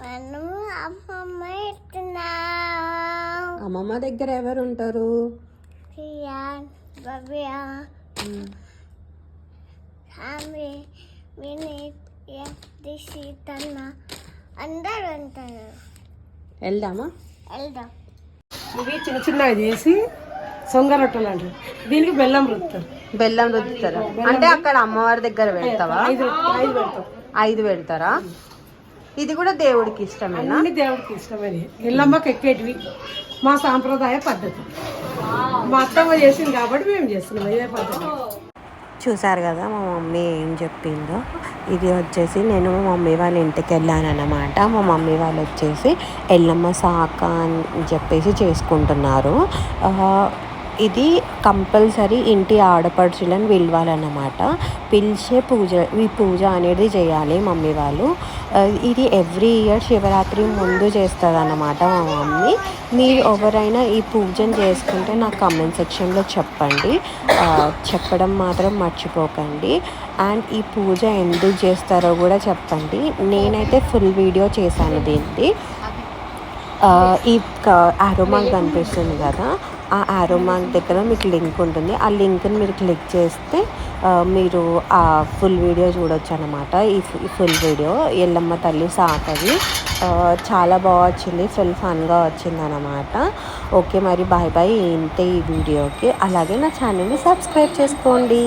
మనము అమ్మమ్మ అమ్మమ్మ దగ్గర ఎవరు ఉంటారు అందరూ ఉంటారు. వెళ్దామా? వెళ్దాం. ఇవి చిన్న చిన్నగా చేసి సొంగ రొట్టెలు అంటారు. దీనికి బెల్లం రుస్తారు బెల్లం రుద్దుతారా? అంటే అక్కడ అమ్మవారి దగ్గర పెడతావా? ఐదు ఐదు పెడతాం. ఐదు పెడతారా? ఇది కూడా దేవుడికి ఇష్టమేనా? అన్ని దేవుడికి ఇష్టమైనవి ఎల్లమ్మకి ఎక్కేటివి. మా సాంప్రదాయ పద్ధతి. మా అత్తమ్మ చేసింది కాబట్టి మేము చేస్తున్నాం. ఇదే పద్ధతి. చూసారు కదా మా మమ్మీ ఏం చెప్పిందో? ఇది వచ్చేసి నేను మా మమ్మీ వాళ్ళ ఇంటికి వెళ్ళాను అనమాట మా మమ్మీ వాళ్ళు వచ్చేసి ఎల్లమ్మ సాక అని చెప్పేసి చేసుకుంటున్నారు. ఇది కంపల్సరీ ఇంటి ఆడపడుచులను పిలవాలన్నమాట. పిలిచే పూజ ఈ పూజ అనేది చేయాలి మమ్మీ వాళ్ళు. ఇది ఎవ్రీ ఇయర్ శివరాత్రి ముందు చేస్తుంది అన్నమాట మా మమ్మీ. మీరు ఎవరైనా ఈ పూజను చేసుకుంటే నాకు కమెంట్ సెక్షన్లో చెప్పండి. చెప్పడం మాత్రం మర్చిపోకండి. అండ్ ఈ పూజ ఎందుకు చేస్తారో కూడా చెప్పండి. నేనైతే ఫుల్ వీడియో చేశాను దీన్ని ఈ ఆరో మార్క్ కనిపిస్తుంది కదా ఆ ఆరో మార్క్ దగ్గర మీకు లింక్ ఉంటుంది. ఆ లింక్ని మీరు క్లిక్ చేస్తే మీరు ఆ ఫుల్ వీడియో చూడొచ్చు అనమాట ఈ ఫుల్ వీడియో ఎల్లమ్మ తల్లి సాకది చాలా బాగా వచ్చింది ఫుల్ ఫన్గా వచ్చింది అనమాట ఓకే మరి బాయ్ బాయ్ ఇంతే ఈ వీడియోకి అలాగే నా ఛానల్ని సబ్స్క్రైబ్ చేసుకోండి.